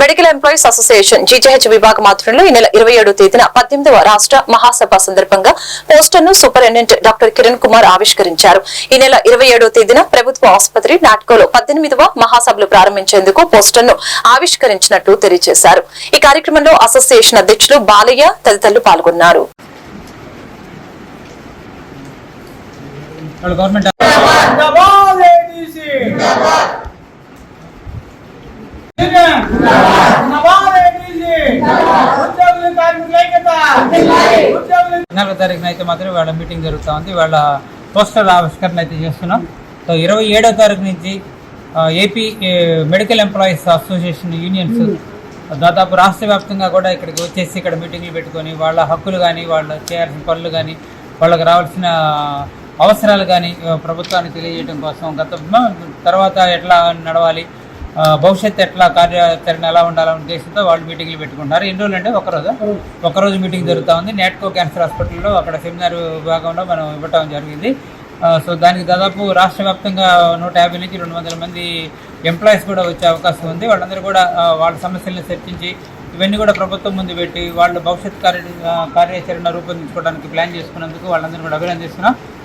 Medical employees association GGH విభాగం ఆధ్వర్యంలో ఈ నెల ఇరవై ఏడో తేదీన పద్దెనిమిదవ రాష్ట్ర మహాసభ సందర్భంగా పోస్టర్ను సూపరింటెండెంట్ డాక్టర్ కిరణ్ కుమార్ ఆవిష్కరించారు. ఈ నెల ఇరవై ఏడో తేదీన ప్రభుత్వ ఆసుపత్రి నాట్కోలో పద్దెనిమిదవ మహాసభలు ప్రారంభించేందుకు పోస్టర్ను ఆవిష్కరించినట్లు తెలియజేశారు. ఈ కార్యక్రమంలో అసోసియేషన్ అధ్యక్షులు బాలయ్య తదితరులు పాల్గొన్నారు. గవర్నమెంట్ పద్నాలుగో తారీఖున అయితే మాత్రం వాళ్ళ మీటింగ్ జరుగుతూ ఉంది వాళ్ళ పోస్టర్ ఆవిష్కరణ అయితే చేస్తున్నాం. సో ఇరవై ఏడో తారీఖు నుంచి AP medical employees association unions దాదాపు రాష్ట్ర వ్యాప్తంగా కూడా ఇక్కడికి వచ్చేసి ఇక్కడ మీటింగ్లు పెట్టుకొని వాళ్ళ హక్కులు కానీ వాళ్ళ చేయాల్సిన పనులు కానీ వాళ్ళకి రావాల్సిన అవసరాలు కానీ ప్రభుత్వానికి తెలియజేయడం కోసం గత తర్వాత ఎట్లా నడవాలి భవిష్యత్ భవిష్యత్తు ఎట్లా కార్యాచరణ ఎలా ఉండాలనే ఉద్దేశంతో వాళ్ళు మీటింగ్లు పెట్టుకుంటారు ఎన్ని రోజులు అంటే ఒకరోజు ఒకరోజు మీటింగ్ జరుగుతూ ఉంది. నేట్కో క్యాన్సర్ హాస్పిటల్లో అక్కడ సెమినార్ విభాగంలో మనం ఇవ్వటం జరిగింది. సో దానికి దాదాపు రాష్ట్ర వ్యాప్తంగా నూట యాభై నుంచి రెండు వందల మంది ఎంప్లాయీస్ కూడా వచ్చే అవకాశం ఉంది. వాళ్ళందరూ కూడా వాళ్ళ సమస్యలను చర్చించి ఇవన్నీ కూడా ప్రభుత్వం ముందు పెట్టి వాళ్ళు భవిష్యత్ కార్య కార్యాచరణ రూపొందించుకోవడానికి ప్లాన్ చేసుకున్నందుకు వాళ్ళందరూ కూడా అభినందిస్తున్నాం.